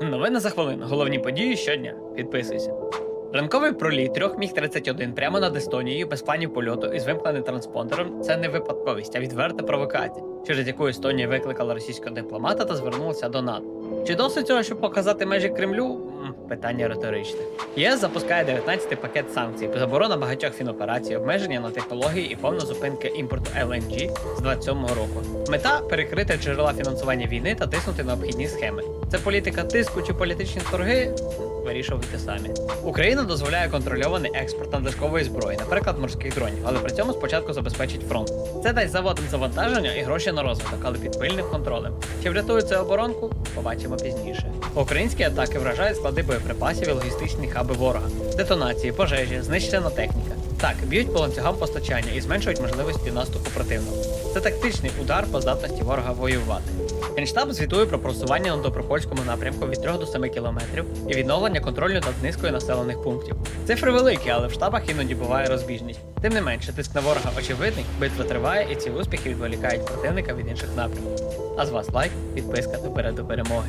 Новини за хвилину. Головні події щодня. Підписуйся. Ранковий проліт трьох міг 31 прямо над Естонією без планів польоту із вимкненим транспондером це не випадковість, а відверта провокація, через яку Естонія викликала російського дипломата та звернулася до НАТО. Чи досить цього, щоб показати межі Кремлю? Питання риторичне. ЄС запускає 19-й пакет санкцій, заборона багатьох фіноперацій, обмеження на технології і повна зупинка імпорту LNG з 27-го року. Мета перекрити джерела фінансування війни та тиснути на обхідні схеми. Це політика тиску чи політичні торги? Вирішувати самі. Україна дозволяє контрольований експорт надлишкової зброї, наприклад, морських дронів, але при цьому спочатку забезпечить фронт. Це дасть заводам завантаження і гроші на розвиток, але під пильним контролем. Чи врятує це оборонку? Побачимо пізніше. Українські атаки вражають склади боєприпасів і логістичні хаби ворога, детонації, пожежі, знищена техніка. Так, б'ють по ланцюгам постачання і зменшують можливості наступу противника. Це тактичний удар по здатності ворога воювати. Генштаб звітує про просування на добропольському напрямку від 3 до 7 кілометрів і відновлення контролю над низкою населених пунктів. Цифри великі, але в штабах іноді буває розбіжність. Тим не менше, тиск на ворога очевидний, битва триває, і ці успіхи відволікають противника від інших напрямків. А з вас лайк, підписка та вперед до перемоги.